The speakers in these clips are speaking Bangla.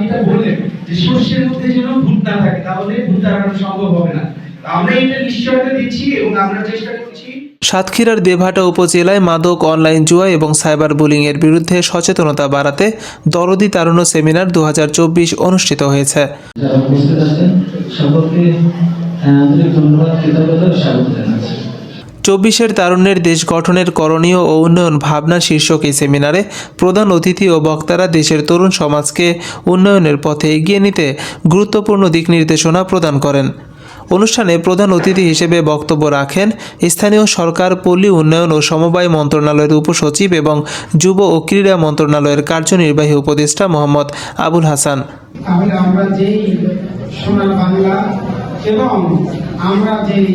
যেটা বললেন যে শস্যের মধ্যে যেন ভূত না থাকে তাহলে ভূত তাড়ানো সম্ভব হবে না। আমরা এটা নিশ্চয়তা দিচ্ছি এবং আমরা চেষ্টা করছি। সাতক্ষীরার দেভাটা উপজেলায় মাদক অনলাইন জুয়া এবং সাইবার বুলিংয়ের বিরুদ্ধে সচেতনতা বাড়াতে দরদি তারুণ্য সেমিনার দু হাজার চব্বিশ অনুষ্ঠিত হয়েছে। সকলকে ধন্যবাদ কৃতজ্ঞতা স্বাগত জানাচ্ছি। চব্বিশের তারুণ্যের দেশ গঠনের করণীয় ও উন্নয়ন ভাবনা শীর্ষক এই সেমিনারে প্রধান অতিথি ও বক্তারা দেশের তরুণ সমাজকে উন্নয়নের পথে এগিয়ে নিতে গুরুত্বপূর্ণ দিক নির্দেশনা প্রদান করেন। অনুষ্ঠানে প্রধান অতিথি হিসেবে বক্তব্য রাখেন স্থানীয় সরকার, পল্লী উন্নয়ন ও সমবায় মন্ত্রণালয়ের উপসচিব এবং যুব ও ক্রীড়া মন্ত্রণালয়ের কার্যনির্বাহী উপদেষ্টা মোহাম্মদ আবুল হাসান। তাহলে আমরা যেই সোনার বাংলা এবং আমরা যেই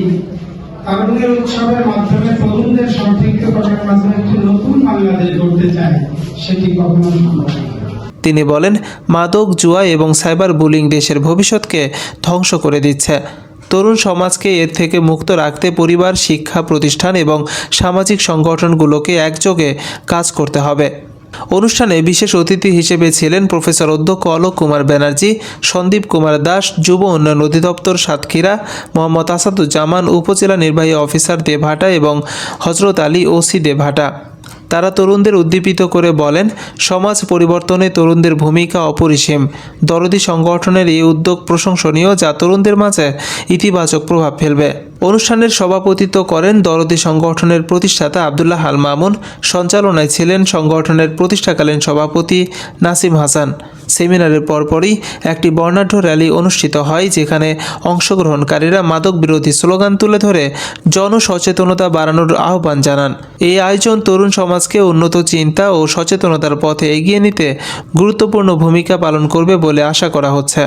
উৎসবের মাধ্যমে তরুণদের সম্পৃক্ত করার মাধ্যমে একটি নতুন বাংলাদেশ গড়তে চাই সেটি কখনো সম্ভব তিনি বলেন, মাদক, জুয়া এবং সাইবার বুলিং দেশের ভবিষ্যৎকে ধ্বংস করে দিচ্ছে। তরুণ সমাজকে এর থেকে মুক্ত রাখতে পরিবার, শিক্ষা প্রতিষ্ঠান এবং সামাজিক সংগঠনগুলোকে একযোগে কাজ করতে হবে। অনুষ্ঠানে বিশেষ অতিথি হিসেবে ছিলেন প্রফেসর অধ্যক্ষ অলোক কুমার ব্যানার্জি, সন্দীপ কুমার দাস, যুব উন্নয়ন অধিদপ্তর সাতক্ষীরা, মোহাম্মদ আসাদুজ্জামান, উপজেলা নির্বাহী অফিসার দেভাটা এবং হজরত আলী ওসি দেবহাটা তারা তরুণদের উদ্দীপিত করে বলেন, সমাজ পরিবর্তনে তরুণদের ভূমিকা অপরিসীম। দরদি সংগঠনের এই উদ্যোগ প্রশংসনীয় যা তরুণদের মাঝে ইতিবাচক প্রভাব ফেলবে। অনুষ্ঠানের সভাপতিত্ব করেন দরদি সংগঠনের প্রতিষ্ঠাতা আবদুল্লাহ হাল মামুন। সঞ্চালনায় ছিলেন সংগঠনের প্রতিষ্ঠাকালীন সভাপতি নাসিম হাসান। সেমিনারের পরপরই একটি বর্ণাঢ্য র্যালি অনুষ্ঠিত হয়, যেখানে অংশগ্রহণকারীরা মাদক বিরোধী স্লোগান তুলে ধরে জনসচেতনতা বাড়ানোর আহ্বান জানান। এই আয়োজন তরুণ সমাজকে উন্নত চিন্তা ও সচেতনতার পথে এগিয়ে নিতে গুরুত্বপূর্ণ ভূমিকা পালন করবে বলে আশা করা হচ্ছে।